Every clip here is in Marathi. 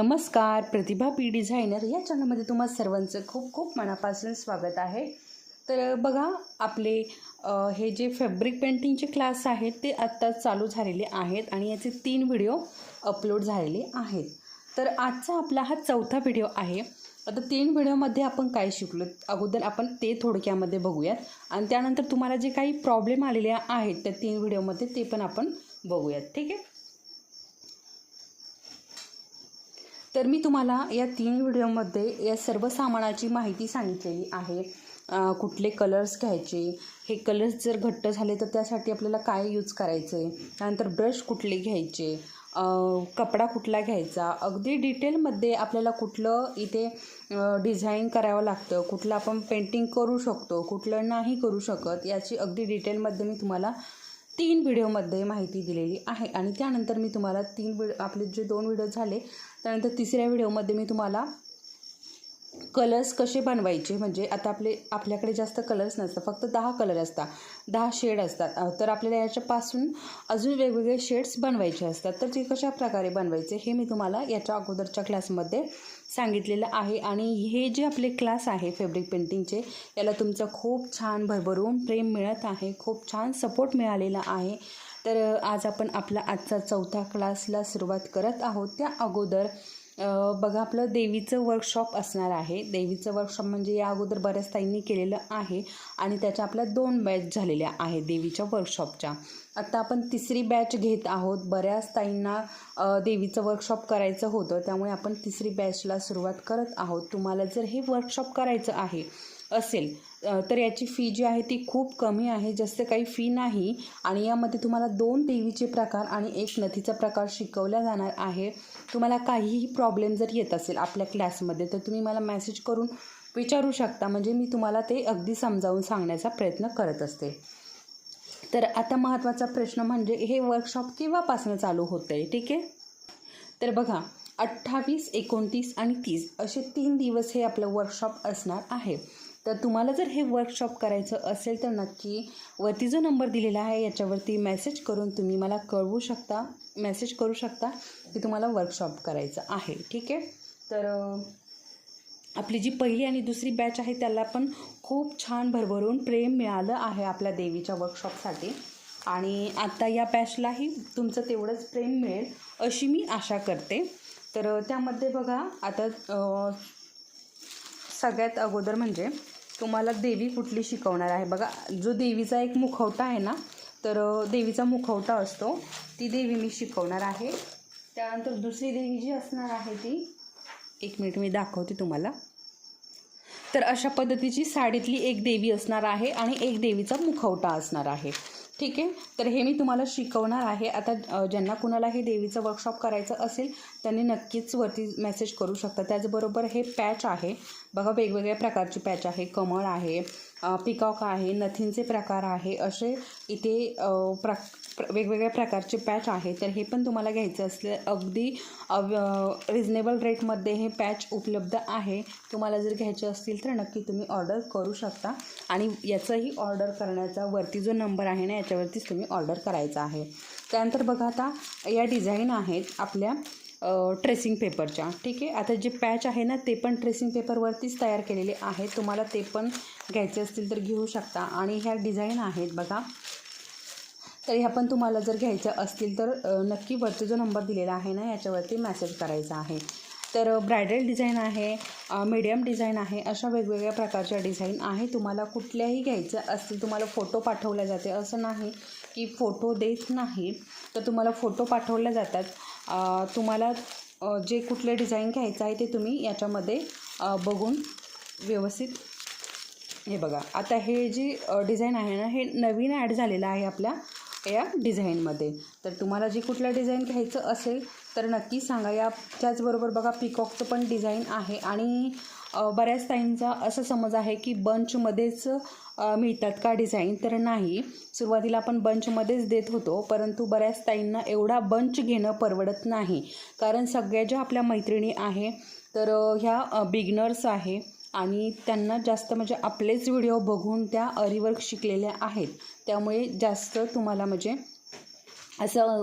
नमस्कार प्रतिभा पी डिझायनर या चॅनलमध्ये तुम्हा सर्वांचं खूप खूप मनापासून स्वागत आहे. तर बघा आपले हे जे फॅब्रिक पेंटिंगचे क्लास आहेत ते आत्ता चालू झालेले आहेत आणि याचे तीन व्हिडिओ अपलोड झालेले आहेत. तर आजचा आपला हा चौथा व्हिडिओ आहे. आता तीन व्हिडिओमध्ये आपण काय शिकलो? अगोदर आपण ते थोडक्यामध्ये बघूयात. आणि त्यानंतर तुम्हाला जे काही प्रॉब्लेम आलेले आहेत त्या तीन व्हिडिओमध्ये ते पण आपण बघूयात. ठीक आहे? तर मी तुम्हाला या तीन व्हिडिओमध्ये या सर्व सामानाची माहिती सांगितलेली आहे. कुठले कलर्स घ्यायचे? हे कलर्स जर घट्ट झाले तर त्यासाठी आपल्याला काय यूज करायचं आहे त्यानंतर ब्रश कुठले घ्यायचे? कपडा कुठला घ्यायचा? अगदी डिटेलमध्ये आपल्याला कुठलं इथे डिझाईन करावं लागतं कुठलं आपण पेंटिंग करू शकतो कुठलं नाही करू शकत याची अगदी डिटेलमध्ये मी तुम्हाला तीन व्हिडिओमध्ये माहिती दिलेली आहे. आणि त्यानंतर मी तुम्हाला तीन व्हिडिओ आपले जे दोन व्हिडिओ झाले त्यानंतर तिसऱ्या व्हिडिओमध्ये मी तुम्हाला कलर्स कसे बनवायचे? म्हणजे आता आपले आपल्याकडे जास्त कलर्स नसतात फक्त दहा कलर असतात दहा शेड असतात. तर आपल्याला याच्यापासून अजून वेगवेगळे शेड्स बनवायचे असतात. तर ते कशा प्रकारे बनवायचे हे मी तुम्हाला याच्या अगोदरच्या क्लासमध्ये सांगितलेलं आहे. आणि हे जे आपले क्लास आहे फेब्रिक पेंटिंगचे याला तुमचं खूप छान भरभरून प्रेम मिळत आहे खूप छान सपोर्ट मिळालेला आहे. तर आज आपण आपला आजचा चौथा क्लासला सुरुवात करत आहोत. त्या अगोदर बघा आपलं देवीचं वर्कशॉप असणार आहे. देवीचं वर्कशॉप म्हणजे या अगोदर बऱ्याच ताईंनी केलेलं आहे आणि त्याच्या आपल्या दोन बॅच झालेल्या आहेत देवीच्या वर्कशॉपच्या आत्ता आपण तिसरी बॅच घेत आहोत. बऱ्याच ताईंना देवीचं वर्कशॉप करायचं होतं. त्यामुळे आपण तिसरी बॅचला सुरुवात करत आहोत. तुम्हाला जर हे वर्कशॉप करायचं आहे असेल. तर याची फी जी आहे ती खूप कमी आहे जास्त काही फी नाही. आणि यामध्ये तुम्हाला दोन देवीचे प्रकार आणि एक नथीचा प्रकार शिकवला जाणार आहे. तुम्हाला काहीही प्रॉब्लेम जर येत असेल आपल्या क्लासमध्ये तर तुम्ही मला मेसेज करून विचारू शकता. म्हणजे मी तुम्हाला ते अगदी समजावून सांगण्याचा प्रयत्न करत असते. तर आता महत्त्वाचा प्रश्न म्हणजे हे वर्कशॉप केव्हापासून चालू होतं आहे ठीक आहे? तर बघा अठ्ठावीस एकोणतीस आणि तीस असे तीन दिवस हे आपलं वर्कशॉप असणार आहे. तर तुम्हाला जर हे वर्कशॉप करायचं असेल तर नक्की वरती जो नंबर दिलेला आहे याच्यावरती मेसेज करून तुम्ही मला कळवू शकता मेसेज करू शकता की तुम्हाला वर्कशॉप करायचं आहे. ठीक आहे? तर आपली जी पहिली आणि दुसरी बॅच आहे त्याला पण खूप छान भरभरून प्रेम मिळालं आहे आपल्या देवीच्या वर्कशॉपसाठी आणि आत्ता या बॅचलाही तुमचं तेवढंच प्रेम मिळेल अशी मी आशा करते. तर त्यामध्ये बघा आता सगळ्यात अगोदर म्हणजे तुम्हाला देवी कुठली शिकवणार आहे? बघा जो देवीचा एक मुखवटा आहे ना तर देवीचा मुखवटा असतो. ती देवी मी शिकवणार आहे. त्यानंतर दुसरी देवी जी असणार आहे ती एक मिनिट मी दाखवते तुम्हाला. तर अशा पद्धतीची साडीतली एक देवी असणार आहे आणि एक देवीचा मुखवटा असणार आहे. ठीक आहे. तर हे मी तुम्हाला शिकवणार आहे. आता ज्यांना कुणाला हे देवीचं वर्कशॉप करायचं असेल त्यांनी नक्कीच वरती मेसेज करू शकता. त्याचबरोबर हे पॅच आहे. बघा वेगवेगळ्या प्रकारची पॅच आहे. कमळ आहे पिकॉक आहे नथींचे प्रकार आहे. असे इथे प्रक वेगवेगळ्या प्रकारचे पॅच आहे तर हे पण तुम्हाला घ्यायचं असले अगदी रिजनेबल रेटमध्ये हे पॅच उपलब्ध आहे. तुम्हाला जर घ्यायचे असतील तर नक्की तुम्ही ऑर्डर करू शकता. आणि याचंही ऑर्डर करण्याचा वरती जो नंबर आहे ना याच्यावरतीच तुम्ही ऑर्डर करायचा आहे. त्यानंतर बघा आता या डिझाईन आहेत आपल्या ट्रेसिंग पेपरच्या ठीक आहे? आता जे पॅच आहे ना ते पण ट्रेसिंग पेपरवरतीच तयार केलेले आहेत. तुम्हाला ते पण घ्यायचे असतील तर घेऊ शकता. आणि ह्या डिझाईन आहेत बघा तर ह्या पण तुम्हाला जर घ्यायच्या असतील तर नक्की वरती जो नंबर दिलेला आहे ना याच्यावरती मेसेज करायचा आहे. तर ब्रायडल डिझाईन आहे मीडियम डिझाईन आहे अशा वेगवेगळ्या प्रकारच्या डिझाईन आहे. तुम्हाला कुठल्याही घ्यायचं असतील तुम्हाला फोटो पाठवले जाते. असं नाही की फोटो देत नाही तर तुम्हाला फोटो पाठवले जातात. तुम्हाला जे कुठले डिझाईन घ्यायचं आहे ते तुम्ही याच्यामध्ये बघून व्यवस्थित हे बघा. आता हे जी डिझाईन आहे ना हे नवीन ॲड झालेलं आहे आपल्या या डिझाईनमध्ये. तर तुम्हाला जे कुठला डिझाईन घ्यायचं असेल तर नक्की सांगा. या त्याचबरोबर बघा पिकॉकचं पण डिझाईन आहे आणि बऱ्याच ताईंचा असं समज आहे की बंचमध्येच मिळतात का डिझाईन? तर नाही. सुरुवातीला आपण बंचमध्येच देत होतो परंतु बऱ्याच ताईंना एवढा बंच घेणं परवडत नाही. कारण सगळ्या ज्या आपल्या मैत्रिणी आहे तर ह्या बिगनर्स आहे आणि त्यांना जास्त म्हणजे आपलेच व्हिडिओ बघून त्या अरीवर्क शिकलेल्या आहेत. त्यामुळे जास्त तुम्हाला म्हणजे असं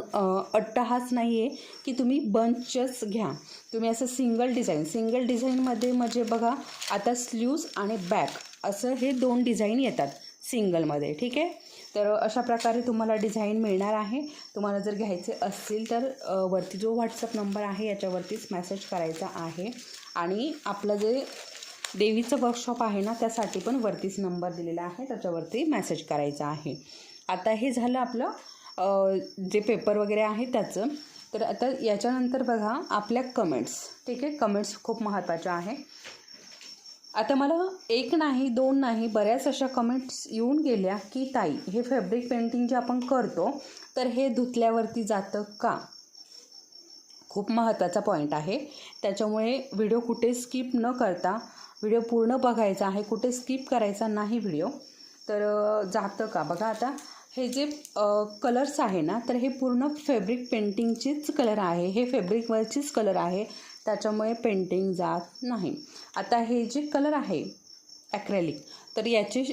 अट्टहास नाही आहे की तुम्ही बंचच घ्या. तुम्ही असं सिंगल डिझाईन सिंगल डिझाईनमध्ये म्हणजे बघा आता स्ल्यूज आणि बॅक असं हे दोन डिझाईन येतात सिंगलमध्ये ठीक आहे? तर अशा प्रकारे तुम्हाला डिझाईन मिळणार आहे. तुम्हाला जर घ्यायचे असतील तर वरती जो व्हॉट्सअप नंबर आहे याच्यावरतीच मेसेज करायचा आहे. आणि आपलं जे देवीचं वर्कशॉप आहे ना त्यासाठी पण वरतीच नंबर दिलेला आहे. त्याच्यावरती मॅसेज करायचा आहे. आता हे झालं आपलं जे पेपर वगैरे आहे त्याचं. तर आता याच्यानंतर बघा आपल्या कमेंट्स ठीक आहे? कमेंट्स खूप महत्त्वाच्या आहे. आता मला एक नाही दोन नाही बऱ्याच अशा कमेंट्स येऊन गेल्या की ताई हे फॅब्रिक पेंटिंग जे आपण करतो तर हे धुतल्यावरती जातं का? खूप महत्त्वाचा पॉईंट आहे. त्याच्यामुळे व्हिडिओ कुठे स्किप न करता व्हिडिओ पूर्ण बघायचा आहे कुठे स्किप करायचा नाही व्हिडिओ. तर जातं का? बघा आता हे जे कलर्स आहे ना तर हे पूर्ण फॅब्रिक पेंटिंगचीच कलर आहे. हे फॅब्रिकवरचीच कलर आहे. त्याच्यामुळे पेंटिंग जात नाही. आता हे जे कलर आहे ॲक्रेलिक तर याचे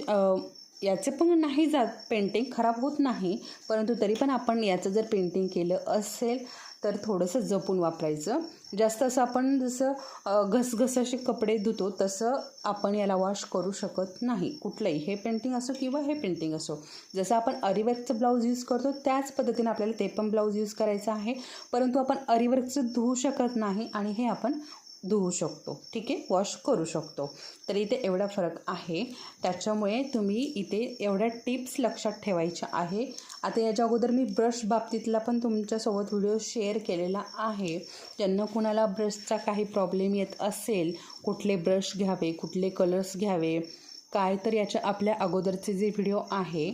याचे पण नाही जात पेंटिंग खराब होत नाही. परंतु तरी पण आपण याचं जर पेंटिंग केलं असेल तर थोडंसं जपून वापरायचं. जास्त असं आपण जसं अ, घसघसाचे कपडे धुतो तसं आपण याला वॉश करू शकत नाही. कुठलंही. हे पेंटिंग असो किंवा हे पेंटिंग असो. जसं आपण अरिवर्कचं ब्लाऊज यूज करतो त्याच पद्धतीने आपल्याला ते पण ब्लाऊज यूज करायचं आहे. परंतु आपण अरिवर्कचं धुवू शकत नाही आणि हे आपण धुवू शकतो. ठीक आहे? वॉश करू शकतो. तर इथे एवढा फरक आहे. त्याच्यामुळे तुम्ही इथे एवढ्या टिप्स लक्षात ठेवायच्या आहे. आता याच्या अगोदर मी ब्रश बाबतीतला पण तुमच्यासोबत व्हिडिओ शेअर केलेला आहे. ज्यांना कुणाला ब्रशचा काही प्रॉब्लेम येत असेल कुठले ब्रश घ्यावे कुठले कलर्स घ्यावे काय तर याच्या आपल्या अगोदरचे जे व्हिडिओ आहे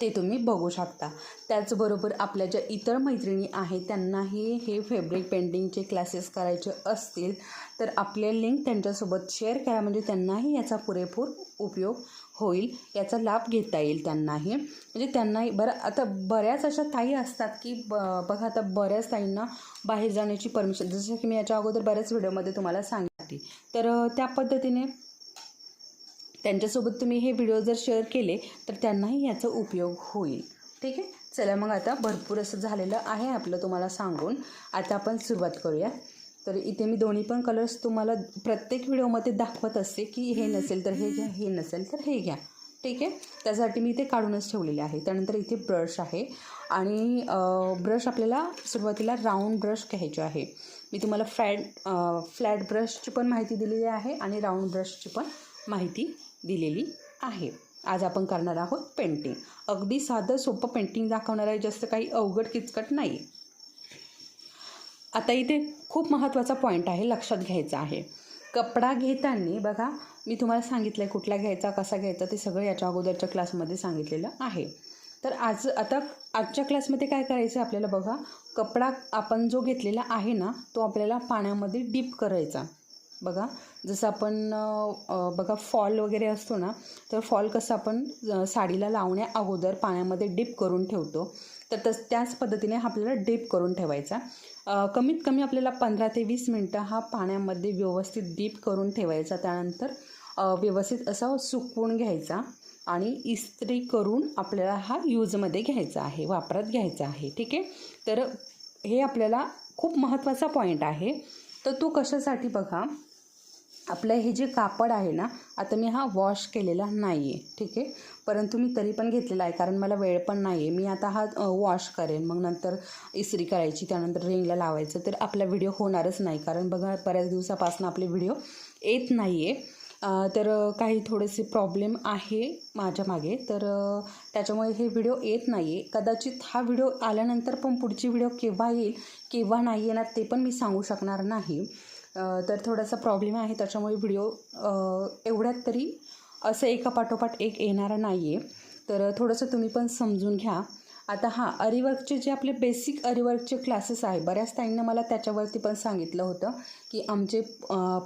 ते तुम्ही बघू शकता. त्याचबरोबर आपल्या ज्या इतर मैत्रिणी आहेत त्यांनाही हे फॅब्रिक पेंटिंगचे क्लासेस करायचे असतील तर आपले लिंक त्यांच्यासोबत शेअर करा. म्हणजे त्यांनाही याचा पुरेपूर उपयोग होईल याचा लाभ घेता येईल त्यांनाही. म्हणजे त्यांनाही बरं आता बऱ्याच अशा ताई असतात की ब बघा आता बऱ्याच ताईंना बाहेर जाण्याची परमिशन जसं की मी याच्या अगोदर बऱ्याच व्हिडिओमध्ये तुम्हाला सांगितली. तर त्या पद्धतीने त्यांच्यासोबत तुम्ही हे व्हिडिओ जर शेअर केले तर त्यांनाही याचा उपयोग होईल. ठीक आहे? चला मग आता भरपूर असं झालेलं आहे आपलं तुम्हाला सांगून. आता आपण सुरुवात करूया. तर इथे मी दोन्ही पण कलर्स तुम्हाला प्रत्येक व्हिडिओमध्ये दाखवत असते की हे नसेल तर हे घ्या हे नसेल तर हे घ्या. ठीक आहे? त्यासाठी मी ते काढूनच ठेवलेले आहे. त्यानंतर इथे ब्रश आहे. आणि ब्रश आपल्याला सुरुवातीला राऊंड ब्रश घ्यायचे आहे. मी तुम्हाला फ्लॅट फ्लॅट ब्रशची पण माहिती दिलेली आहे आणि राऊंड ब्रशची पण माहिती दिलेली आहे. आज आपण करणार आहोत पेंटिंग अगदी साधं सोपं पेंटिंग दाखवणार आहे जास्त काही अवघड किचकट नाही आता इथे खूप महत्त्वाचा पॉईंट आहे लक्षात घ्यायचा आहे. कपडा घेताना बघा मी तुम्हाला सांगितलं आहे कुठला घ्यायचा कसा घ्यायचा ते सगळं याच्या अगोदरच्या क्लासमध्ये सांगितलेलं आहे. तर आज आता आजच्या क्लासमध्ये काय करायचं आहे आपल्याला बघा कपडा आपण जो घेतलेला आहे ना तो आपल्याला पाण्यामध्ये डीप करायचा. बघा जसं आपण बघा फॉल वगैरे असतो ना तर फॉल कसं आपण साडीला लावण्या अगोदर पाण्यामध्ये डीप करून ठेवतो. तर तस त्याच पद्धतीने हा आपल्याला डीप करून ठेवायचा. कमीत कमी आपल्याला पंधरा ते वीस मिनटं हा पाण्यामध्ये व्यवस्थित डीप करून ठेवायचा. त्यानंतर व्यवस्थित असा सुकवून घ्यायचा आणि इस्त्री करून आपल्याला हा यूजमध्ये घ्यायचा आहे वापरात घ्यायचा आहे. ठीक आहे? तर हे आपल्याला खूप महत्त्वाचा पॉईंट आहे. तर तो कशासाठी बघा आपलं हे जे कापड आहे ना आता मी हा वॉश केलेला नाही आहे ठीक आहे? परंतु मी तरी पण घेतलेला आहे कारण मला वेळ पण नाही आहे मी आता हा वॉश करेन. मग नंतर इस्त्री करायची त्यानंतर रिंगला लावायचं तर आपला व्हिडिओ होणारच नाही. कारण बघा बऱ्याच दिवसापासून आपले व्हिडिओ येत नाही आहे तर काही थोडेसे प्रॉब्लेम आहे माझ्या मागे. तर त्याच्यामुळे हे व्हिडिओ येत नाही आहे कदाचित हा व्हिडिओ आल्यानंतर पण पुढची व्हिडिओ केव्हा येईल केव्हा नाही येणार ते पण मी सांगू शकणार नाही. तर थोडासा प्रॉब्लेम आहे. त्याच्यामुळे व्हिडिओ एवढ्यात तरी असं एका पाठोपाठ एक येणारा नाही आहे तर थोडंसं तुम्ही पण समजून घ्या. आता हां अरिवर्कचे जे आपले बेसिक अरिवर्कचे क्लासेस आहे बऱ्याच ताईंना मला त्याच्यावरती पण सांगितलं होतं की आमचे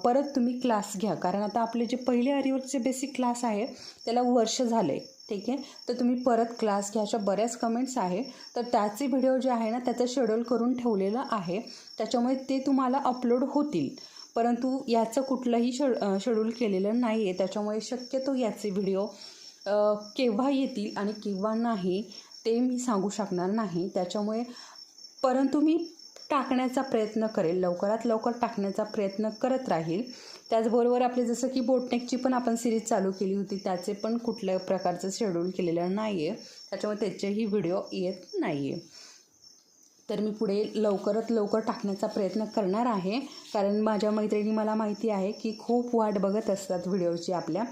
परत तुम्ही क्लास घ्या. कारण आता आपले जे पहिले अरिवर्कचे बेसिक क्लास आहे त्याला वर्ष झालं आहे ठीक आहे? तर तुम्ही परत क्लास घ्या. अशा बऱ्याच कमेंट्स आहे. तर त्याचे व्हिडिओ जे आहे ना त्याचं शेड्यूल करून ठेवलेलं आहे. त्याच्यामुळे ते तुम्हाला अपलोड होतील. परंतु याचं कुठलंही शेड शेड्यूल केलेलं नाही आहे त्याच्यामुळे शक्यतो याचे व्हिडिओ केव्हा येतील आणि केव्हा नाही ते मी सांगू शकणार नाही. त्याच्यामुळे परंतु मी टाकण्याचा प्रयत्न करेल. लवकरात लवकर टाकण्याचा प्रयत्न करत राहील. त्याचबरोबर आपले जसं की बोटनेकची पण आपण सिरीज चालू केली होती त्याचे पण कुठल्या प्रकारचं शेड्यूल केलेलं नाही आहे त्याच्यामुळे त्याचेही व्हिडिओ येत नाही आहे तर मी पुढे लवकरात लवकर टाकण्याचा प्रयत्न करणार आहे. कारण माझ्या मैत्रिणी मला माहिती आहे की खूप वाट बघत असतात व्हिडिओची आपल्या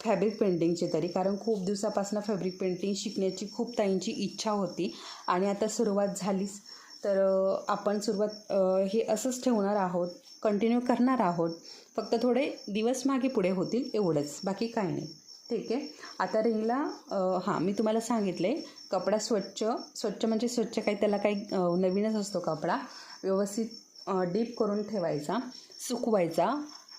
फॅब्रिक पेंटिंगची तरी. कारण खूप दिवसापासून फॅब्रिक पेंटिंग शिकण्याची खूप ताईंची इच्छा होती. आणि आता सुरुवात झालीच. तर आपण सुरुवात हे असंच ठेवणार आहोत. कंटिन्यू करणार आहोत. फक्त थोडे दिवस मागे पुढे होतील एवढंच. बाकी काय नाही. ठीक आहे. आता रिंगला हां मी तुम्हाला सांगितले कपडा स्वच्छ स्वच्छ म्हणजे स्वच्छ काही त्याला काही नवीनच असतो कपडा. व्यवस्थित डीप करून ठेवायचा सुकवायचा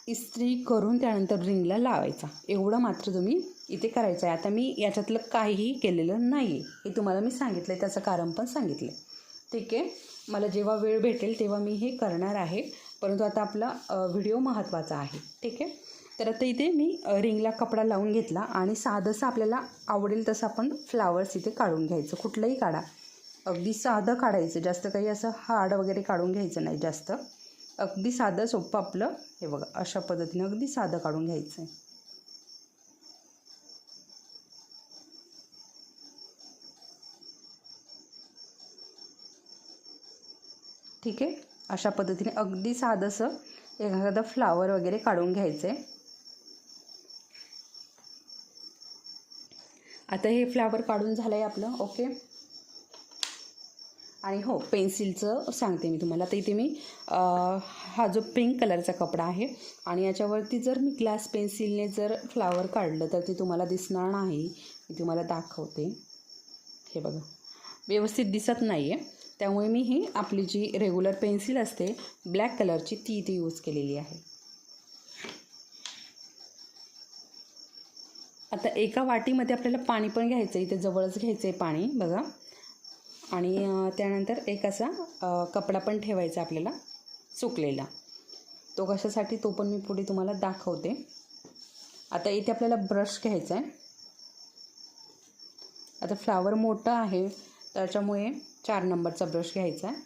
इस्त्री करून त्यानंतर रिंगला लावायचा. एवढं मात्र तुम्ही इथे करायचं आहे आता मी याच्यातलं काहीही केलेलं नाही आहे हे तुम्हाला मी सांगितलं आहे त्याचं कारण पण सांगितलं आहे ठीक आहे. मला जेव्हा वेळ भेटेल तेव्हा मी हे करणार आहे. परंतु आता आपला व्हिडिओ महत्त्वाचा आहे. ठीक आहे. तर आता इथे मी रिंगला कपडा लावून घेतला आणि साधंसं आपल्याला आवडेल तसं आपण फ्लावर्स इथे काढून घ्यायचं. कुठलंही काढा. अगदी साधं काढायचं. जास्त काही असं हार्ड वगैरे काढून घ्यायचं नाही जास्त. अगदी साधं सोपं आपलं हे बघा अशा पद्धतीने अगदी साधं काढून घ्यायचं आहे ठीक आहे? अशा पद्धतीने अगदी साधंसं एखादा फ्लावर वगैरे काढून घ्यायचं आहे आता हे फ्लावर काढून झालं आहे आपलं ओके. आणि हो पेन्सिलचं सांगते मी तुम्हाला. तर इथे मी हा जो पिंक कलरचा कपडा आहे आणि याच्यावरती जर मी ग्लास पेन्सिलने जर फ्लावर काढलं तर ते तुम्हाला दिसणार नाही. मी तुम्हाला दाखवते. हे बघा. व्यवस्थित दिसत नाही आहे त्यामुळे मी ही आपली जी रेग्युलर पेन्सिल असते ब्लॅक कलरची ती इथे यूज केलेली आहे. आता एका वाटीमध्ये आपल्याला पाणी पण घ्यायचं आहे इथे जवळच घ्यायचं आहे पाणी बघा. आणि त्यानंतर एक असा कपडा पण ठेवायचा आपल्याला सुकलेला. तो कशासाठी तो पण मी पुढे तुम्हाला दाखवते. आता इथे आपल्याला ब्रश घ्यायचा आहे आता फ्लावर मोठं आहे त्याच्यामुळे चार नंबरचा ब्रश घ्यायचा आहे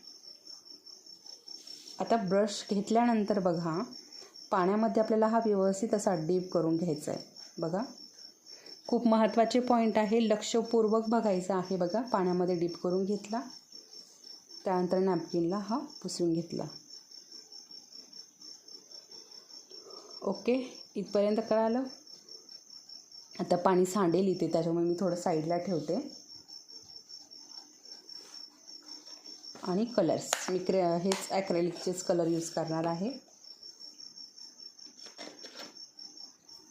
आता ब्रश घेतल्यानंतर बघा पाण्यामध्ये आपल्याला हा व्यवस्थित असा डीप करून घ्यायचा आहे बघा. खूप महत्त्वाचे पॉईंट आहे. लक्षपूर्वक बघायचं आहे बघा. पाण्यामध्ये डीप करून घेतला. त्यानंतर नॅपकिनला हा पुसून घेतला. ओके इथपर्यंत कळालं? आता पाणी सांडेल इथे. त्याच्यामुळे मी थोडं साईडला ठेवते. आणि कलर्स मी क्रे हेच ॲक्रेलिकचेच कलर यूज करणार आहे.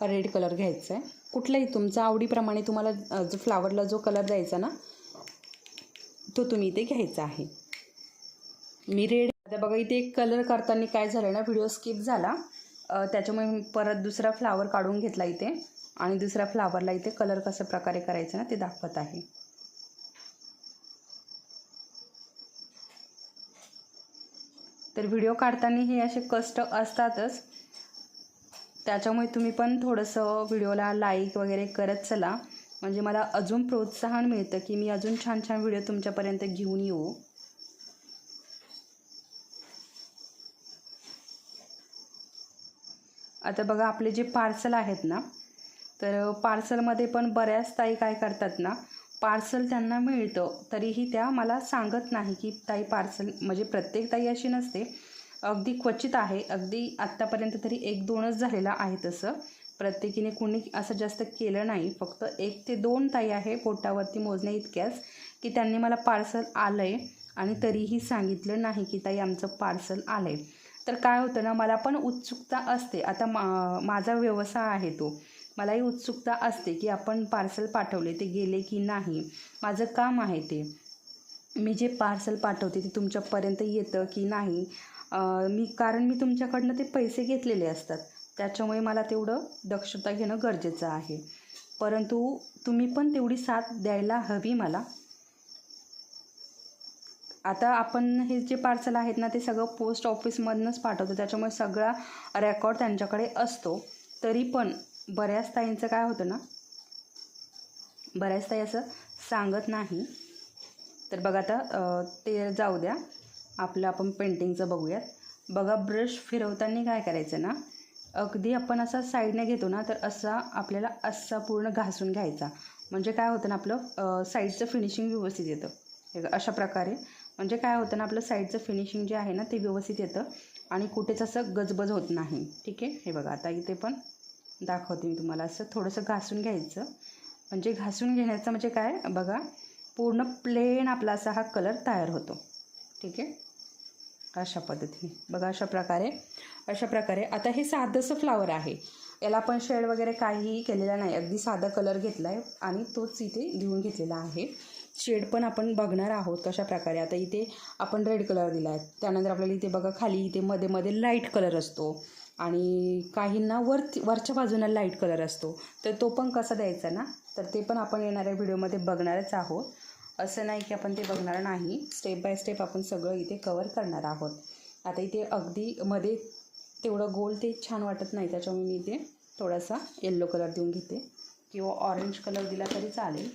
रेड कलर घ्यायचा आहे कुठलाही तुमचा आवडीप्रमाणे तुम्हाला जो फ्लावरला जो कलर द्यायचा ना तो तुम्ही इथे घ्यायचा आहे. मी रेड आता बघा इथे कलर करताना काय झालं ना व्हिडिओ स्किप झाला. त्याच्यामुळे मी परत दुसरा फ्लावर काढून घेतला इथे. आणि दुसऱ्या फ्लावरला इथे कलर कशा प्रकारे करायचं ना ते दाखवत आहे. तर व्हिडिओ काढताना हे असे कष्ट असतातच. त्याच्यामुळे तुम्ही पण थोडंसं व्हिडिओला लाईक वगैरे करत चला. म्हणजे मला अजून प्रोत्साहन मिळतं की मी अजून छान छान व्हिडिओ तुमच्यापर्यंत घेऊन येऊ. आता बघा आपले जे पार्सल आहेत ना तर पार्सलमध्ये पण बऱ्याच ताई काय करतात ना पार्सल त्यांना मिळतं तरीही त्या मला सांगत नाही की ताई पार्सल म्हणजे प्रत्येक ताई अशी नसते अगदी क्वचित आहे. अगदी आत्तापर्यंत तरी एक दोनच झालेला आहे तसं. प्रत्येकीने कुणी असं जास्त केलं नाही. फक्त एक ते दोन ताई आहे पोटावरती मोजण्या इतक्याच की त्यांनी मला पार्सल आलं आहे आणि तरीही सांगितलं नाही की ताई आमचं पार्सल आलं आहे तर काय होतं ना मला पण उत्सुकता असते. आता मा माझा व्यवसाय आहे तो. मलाही उत्सुकता असते की आपण पार्सल पाठवले ते गेले की नाही. माझं काम आहे ते. मी जे पार्सल पाठवते ते तुमच्यापर्यंत येतं की नाही मी कारण मी तुमच्याकडनं ते पैसे घेतलेले असतात. त्याच्यामुळे मला तेवढं दक्षता घेणं गरजेचं आहे. परंतु तुम्ही पण तेवढी साथ द्यायला हवी मला. आता आपण हे जे पार्सल आहेत ना ते सगळं पोस्ट ऑफिसमधनंच पाठवतो. त्याच्यामुळे सगळा रेकॉर्ड त्यांच्याकडे असतो. तरी पण बऱ्याच ताईंचं काय होतं ना बऱ्याच ताई असं सांगत नाही. तर बघा आता ते जाऊ द्या. आपलं आपण पेंटिंगचं बघूयात. बघा ब्रश फिरवताना काय करायचं ना अगदी आपण असा साईडने घेतो ना तर असा आपल्याला असा पूर्ण घासून घ्यायचा. म्हणजे काय होतं ना आपलं साईडचं फिनिशिंग व्यवस्थित येतं. हे अशा प्रकारे. म्हणजे काय होतं ना आपलं साईडचं फिनिशिंग जे आहे ना ते व्यवस्थित येतं. आणि कुठेच असं गजबज होत नाही. ठीक आहे? हे बघा आता इथे पण दाखवते मी तुम्हाला. असं थोडंसं घासून घ्यायचं. म्हणजे घासून घेण्याचं म्हणजे काय? बघा पूर्ण प्लेन आपला असा हा कलर तयार होतो. ठीक आहे? अशा पद्धतीने. बघा अशा प्रकारे अशा प्रकारे. आता हे साधंसं फ्लावर आहे. याला आपण शेड वगैरे काहीही केलेला नाही. अगदी साधा कलर घेतला आहे आणि तोच इथे घेऊन घेतलेला आहे. शेड पण आपण बघणार आहोत कशा प्रकारे. आता इथे आपण रेड कलर दिला आहे त्यानंतर आपल्याला इथे बघा खाली इथे मध्ये मध्ये लाइट कलर असतो. आणि काहींना वरती वरच्या बाजूला लाइट कलर असतो. तर तो पण कसा द्यायचा ना? तर ते पण आपण येणाऱ्या व्हिडिओमध्ये बघणारच आहोत. असं नाही की आपण ते बघणार नाही. स्टेप बाय स्टेप आपण सगळं इथे कवर करणार आहोत. आता इथे अगदी मध्ये तेवढं गोल ते छान वाटत नाही त्याच्यामुळे मी इथे थोडासा येल्लो कलर देऊन घेते. किंवा ऑरेंज कलर दिला तरी चालेल.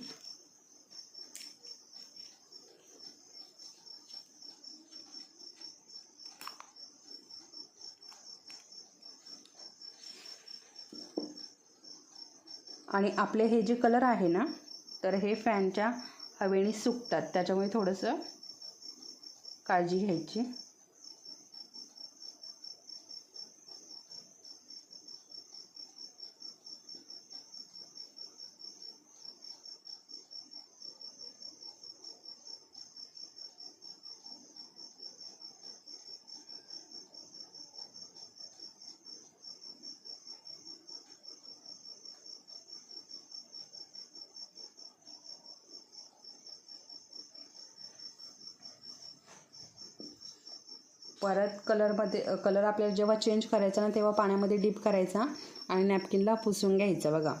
आणि आपले हे जे कलर आहे ना तर हे फॅनच्या हवेने सुकतात. त्याच्यामुळे थोडंसं काळजी घ्यायची. परत कलरमध्ये कलर आपल्याला जेव्हा चेंज करायचा ना तेव्हा पाण्यामध्ये डीप करायचा आणि नॅपकिनला पुसून घ्यायचं बघा.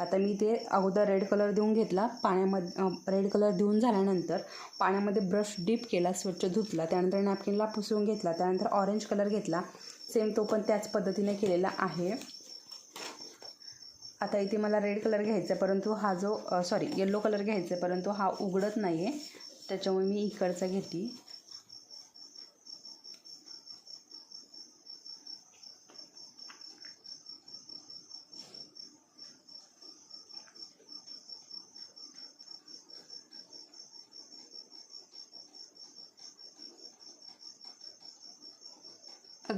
आता मी ते अगोदर रेड कलर देऊन घेतला. पाण्यामध्ये रेड कलर देऊन झाल्यानंतर पाण्यामध्ये ब्रश डीप केला स्वच्छ धुतला. त्यानंतर नॅपकिनला पुसून घेतला. त्यानंतर ऑरेंज कलर घेतला. सेम तो पण त्याच पद्धतीने केलेला आहे. आता इथे मला रेड कलर घ्यायचा आहे परंतु हा जो सॉरी येल्लो कलर घ्यायचा आहे परंतु हा उघडत नाही आहे त्याच्यामुळे मी इकडचा घेते.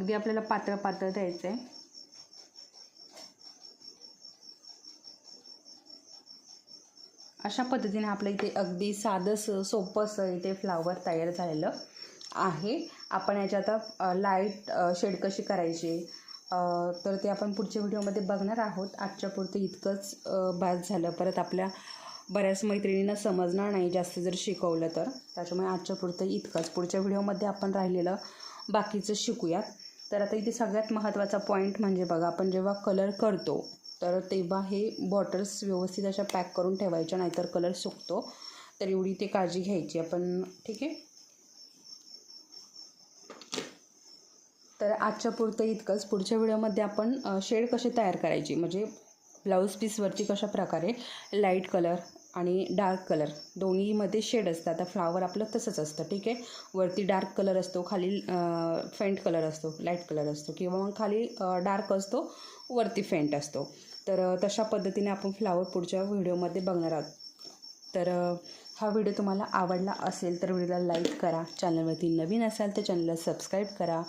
अगदी आपल्याला पातळ पातळ द्यायचं आहे अशा पद्धतीने आपलं इथे अगदी साधंसं सोपंसं सोपं असं इथे फ्लावर तयार झालेलं आहे. आपण याच्या आता लाइट शेड कशी करायची तर ते आपण पुढच्या व्हिडिओमध्ये बघणार आहोत. आजच्या पुरतं इतकंच अ, झालं. परत आपल्या बऱ्याच मैत्रिणींना समजणार नाही जास्त जर शिकवलं तर. त्याच्यामुळे आजच्या पुरतं इतकंच. पुढच्या व्हिडिओमध्ये आपण राहिलेलं बाकीचं शिकूयात. तर आता इथे सगळ्यात महत्त्वाचा पॉईंट म्हणजे बघा आपण जेव्हा कलर करतो तर तेव्हा हे बॉटल्स व्यवस्थित अशा पॅक करून ठेवायच्या नाहीतर कलर सुकतो. तर एवढी ते काळजी घ्यायची. आपण ठीक आहे? तर आजच्या पुरतं इतकंच. पुढच्या व्हिडिओमध्ये आपण शेड कसे तयार करायची? म्हणजे ब्लाऊज पीसवरती कशा प्रकारे लाइट कलर आणि डार्क कलर. दोन्हीमध्ये शेड असतं आता फ्लावर आपलं तसंच असतं ठीक आहे? वरती डार्क कलर असतो खाली फेंट कलर असतो लाइट कलर असतो किंवा मग खाली डार्क असतो वरती फेंट असतो. तर तशा पद्धतीने आपण फ्लावर पुढच्या व्हिडिओमध्ये बघणार आहोत. तर हा व्हिडिओ तुम्हाला आवडला असेल तर व्हिडिओला लाईक करा. चॅनलवरती नवीन असाल तर चॅनलला सबस्क्राईब करा.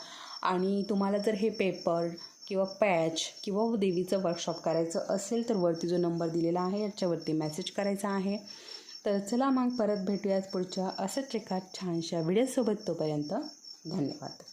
आणि तुम्हाला जर हे पेपर किंवा पॅच किंवा देवीचं वर्कशॉप करायचं असेल तर वरती जो नंबर दिलेला आहे याच्यावरती मेसेज करायचा आहे. तर चला मग परत भेटूयात पुढच्या असंच एका छानशा व्हिडिओसोबत तोपर्यंत धन्यवाद.